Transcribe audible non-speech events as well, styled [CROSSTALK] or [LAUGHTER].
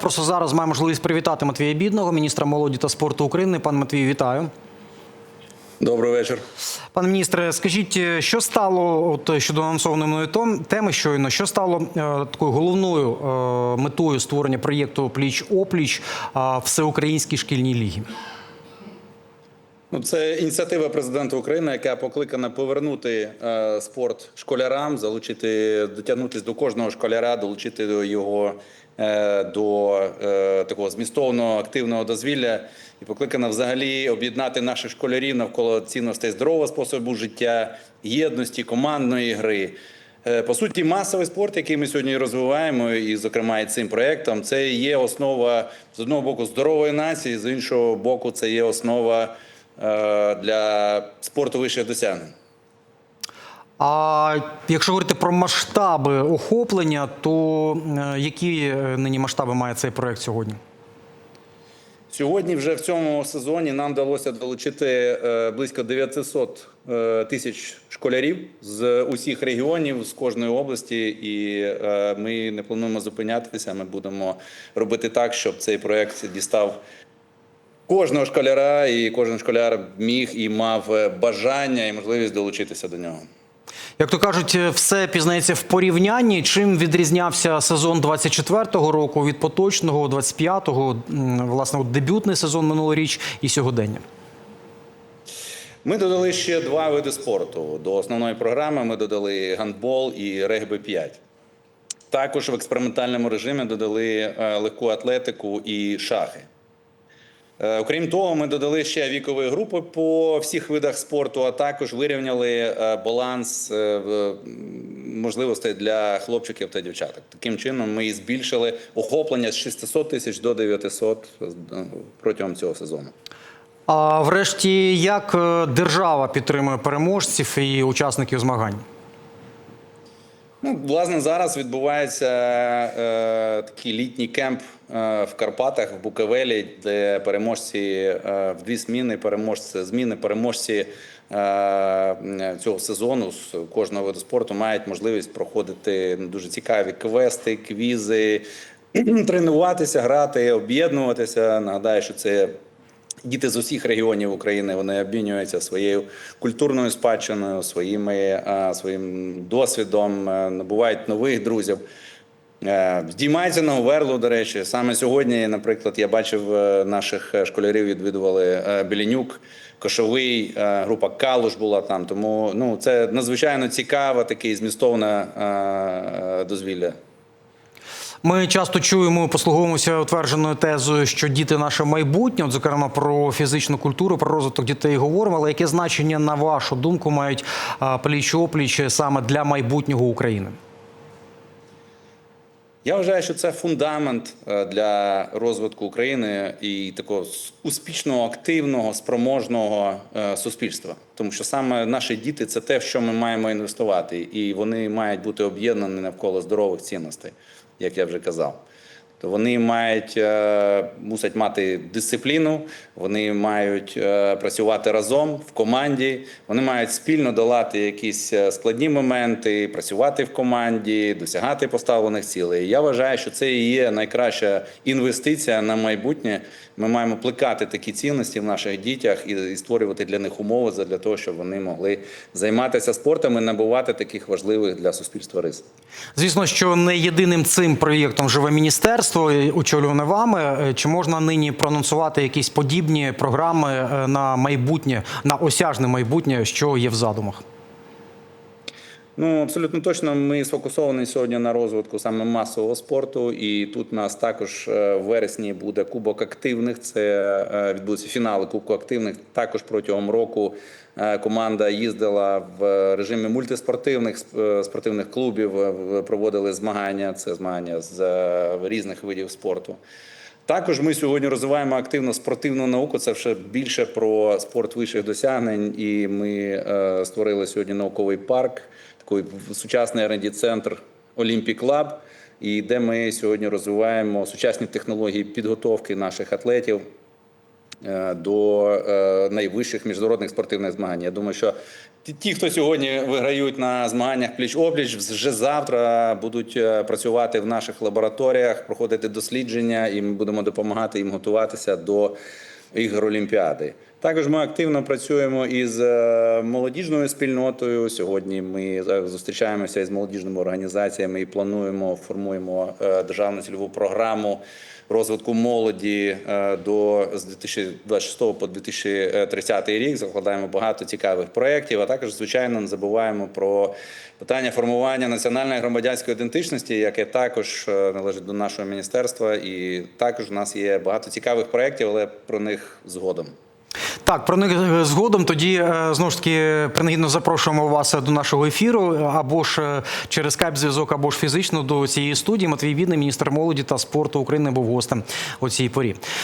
Просто зараз маю можливість привітати Матвія Бідного, міністра молоді та спорту України. Пан Матвій, вітаю. Добрий вечір. Пане міністре, скажіть, е, що стало от щодо анонсованої мною теми щойно? Що стало е, такою головною е, метою створення проєкту Пліч опліч е, всеукраїнській шкільній лігі? Ну, це ініціатива президента України, яка покликана повернути е, спорт школярам, залучити, дотягнутися до кожного школяра, долучити до його е, до е, такого змістовного активного дозвілля, і покликана взагалі об'єднати наших школярів навколо цінностей здорового способу життя, єдності, командної гри. Е, По суті, масовий спорт, який ми сьогодні розвиваємо, і, зокрема, і цим проєктом, це є основа з одного боку здорової нації, з іншого боку, це є основа е, для спорту вищих досягнень. А якщо говорити про масштаби охоплення, то е, які е, нині масштаби має цей проєкт сьогодні? Сьогодні, вже в цьому сезоні, нам вдалося долучити е, близько 900 е, тисяч школярів з усіх регіонів, з кожної області, і ми не плануємо зупинятися. Ми будемо робити так, щоб цей проект дістав кожного школяра, і кожен школяр міг і мав бажання і можливість долучитися до нього. Як то кажуть, е, все пізнається в порівнянні. Чим відрізнявся сезон 24-го року від поточного 25-го, власне, от дебютний сезон минулоріч і сьогодення? Ми додали ще два види спорту. До основної програми ми додали гандбол і регбі 5. Також в експериментальному режимі додали е, легку атлетику і шахи. Е, Окрім того, ми додали ще вікові групи по всіх видах спорту, а також вирівняли е, баланс е, можливостей для хлопчиків та дівчаток. Таким чином, ми збільшили охоплення з 600 тисяч до 900 е, протягом цього сезону. А врешті, як держава підтримує переможців і учасників змагань? Ну, власне, зараз відбувається е, такий літній кемп е, в Карпатах, в Буковелі, де переможці е, в дві зміни, переможці, зміни переможці е, цього сезону з кожного виду спорту мають можливість проходити дуже цікаві квести, квізи, [CLEARS THROAT] тренуватися, грати, об'єднуватися. Нагадаю, що це Діти з усіх регіонів України вони обмінюються своєю культурною спадщиною, своїми, своїм досвідом, е, набувають нових друзів. Е, Здіймається на Говерлу, до речі. Саме сьогодні, наприклад, я бачив е, наших е, школярів, відвідували е, Білінюк, Кошовий, е, група Калуш була там. Тому ну, це надзвичайно цікаве, таке змістовне е, е, дозвілля. Ми часто чуємо, послуговуємося утвердженою тезою, що діти наше майбутнє, от, зокрема про фізичну культуру, про розвиток дітей говоримо. Але яке значення, на вашу думку, мають пліч опліч саме для майбутнього України? Я вважаю, що це фундамент е, для розвитку України і такого успішного, активного, спроможного е, суспільства. Тому що саме наші діти це те, в що ми маємо інвестувати, і вони мають бути об'єднані навколо здорових цінностей, як я вже казав. То вони мають е, мусять мати дисципліну, вони мають е, працювати разом в команді, вони мають спільно долати якісь е, складні моменти, працювати в команді, досягати поставлених цілей. Я вважаю, що це і є найкраща інвестиція на майбутнє. Ми маємо плекати такі цінності в наших дітях і, створювати для них умови для того, щоб вони могли займатися спортом і набувати таких важливих для суспільства рис. Звісно, що не єдиним цим проєктом живе міністерство, е, очолюване вами. Е, Чи можна нині прононсувати якісь подібні програми е, на майбутнє, на осяжне майбутнє, що є в задумах? Ну абсолютно точно. Ми сфокусовані сьогодні на розвитку саме масового спорту. І тут нас також е, в вересні буде кубок активних. Це е, відбудеться фінали кубку активних. Також протягом року е, команда їздила в режимі мультиспортивних спортивних клубів. Проводили змагання. Це змагання з різних видів спорту. Також ми сьогодні розвиваємо активно спортивну науку. Це вже більше про спорт вищих досягнень. І ми створили сьогодні науковий парк, такий сучасний rd центр Олімпік Лаб, і де ми сьогодні розвиваємо сучасні технології підготовки наших атлетів е, до е, найвищих міжнародних спортивних змагань. Я думаю, що ті- хто сьогодні виграють на змаганнях пліч-опліч, вже завтра будуть е, працювати в наших лабораторіях, проходити дослідження, і ми будемо допомагати їм готуватися до ігор Олімпіади. Також ми активно працюємо із е, молодіжною спільнотою. Сьогодні ми е, зустрічаємося із молодіжними організаціями і плануємо, формуємо е, державну цільову програму розвитку молоді до з 2026 по 2030 рік. Закладаємо багато цікавих проєктів. А також, звичайно, не забуваємо про питання формування національної громадянської ідентичності, яке також належить до нашого міністерства. І також у нас є багато цікавих проєктів, але про них згодом. Так, про них е, згодом. Тоді е, знову ж таки принагідно запрошуємо вас до нашого ефіру або ж е, через скайп-зв'язок, або ж фізично до цієї студії. Матвій Відний, міністр молоді та спорту України, був гостем у цій порі.